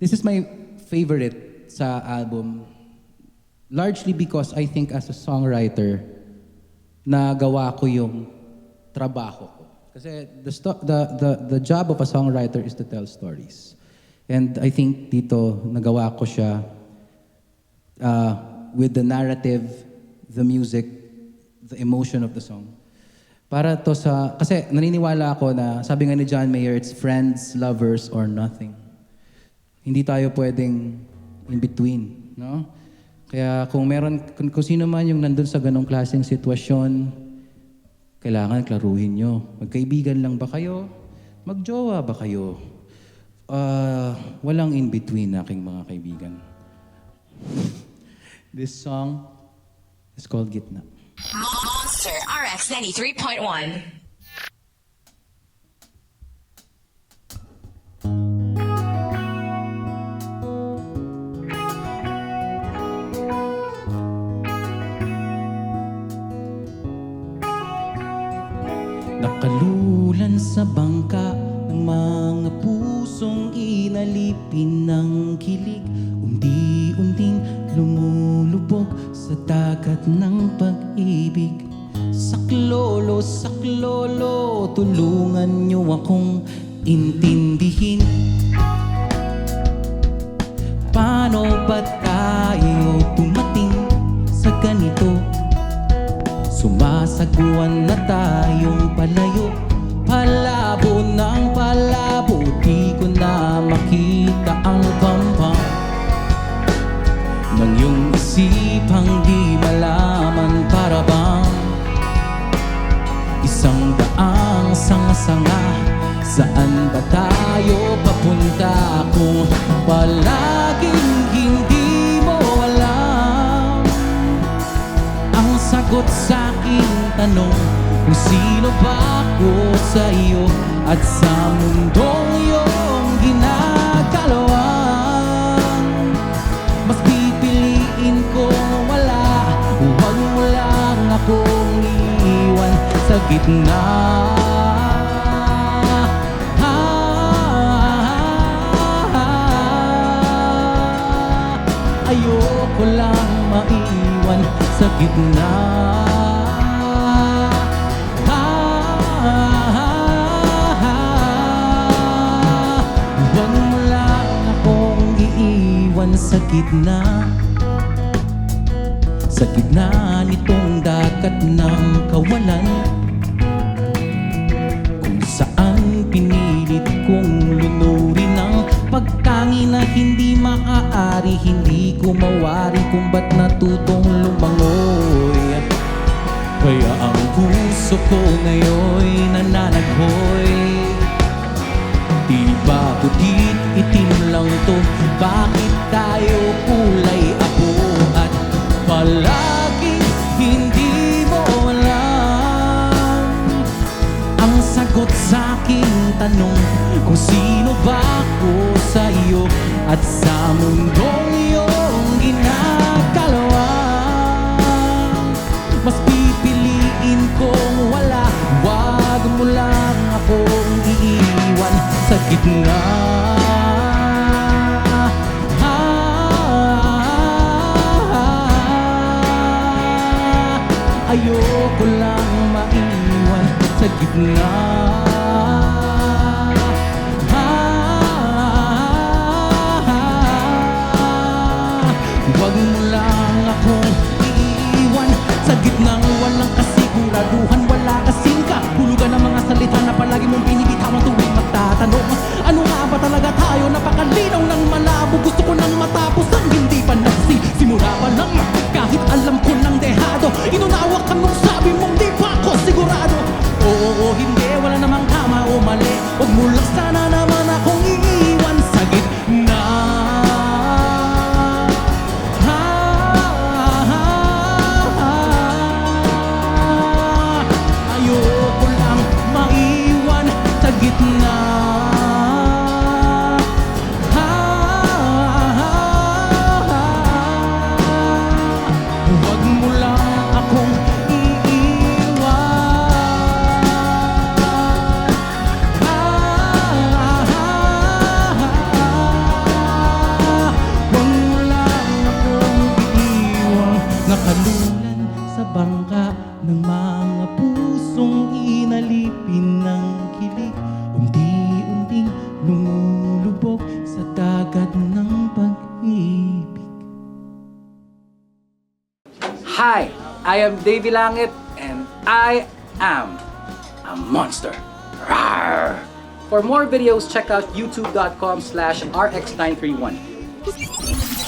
This is my favorite sa album. Largely because I think as a songwriter, nagawa ko yung trabaho ko. Kasi the, the, the, the job of a songwriter is to tell stories. And I think dito, nagawa ko siya uh, with the narrative, the music, the emotion of the song. Para to sa, kasi naniniwala ako na, sabi nga ni John Mayer, it's friends, lovers, or nothing. Hindi tayo pwedeng in between, no? Kaya kung meron, kung, kung sino man yung nandun sa ganong klaseng sitwasyon, kailangan klaruhin nyo. Magkaibigan lang ba kayo? Magjowa ba kayo? Ah, walang in between aking mga kaibigan. This song is called Gitna. Monster RX 93.1. sa bangka ng mga pusong inalipin ng kilig. Unti-unting lumulubog sa dagat ng pag-ibig. Saklolo, saklolo, tulungan niyo akong intindihin. Paano ba tayo tumating sa ganito? Sumasagwan na tayong palayo Palabo ng palabo Di ko na makita ang pampang Nang iyong isipang di malaman para bang Isang daang sanga-sanga Saan ba tayo papunta Kung palaging hindi mo alam? Ang sagot sa aking tanong Kung sino ba ako sa iyo At sa mundong iyong ginagalawan. Mas pipiliin kong wala Huwag mo lang akong iiwan sa gitna. Ayoko lang maiwan sa gitna sa gitna. Sa gitna nitong dagat ng kawalan. Kung saan pinilit kong lunurin ang pagkangi na hindi maaari Hindi ko mawari kung ba't natutong lumangoy. Kaya ang puso ko ngayon'y nananaghoy tanong Kung sino ba ako sa iyo At sa mundong iyong ginagalawan Mas pipiliin kong wala Wag mo lang akong iiwan sa gitna. Ayoko lang maiwan sa gitna Hi, I am Davey Langit and I am a monster. Rawr. For more videos, check out youtube.com slash rx931.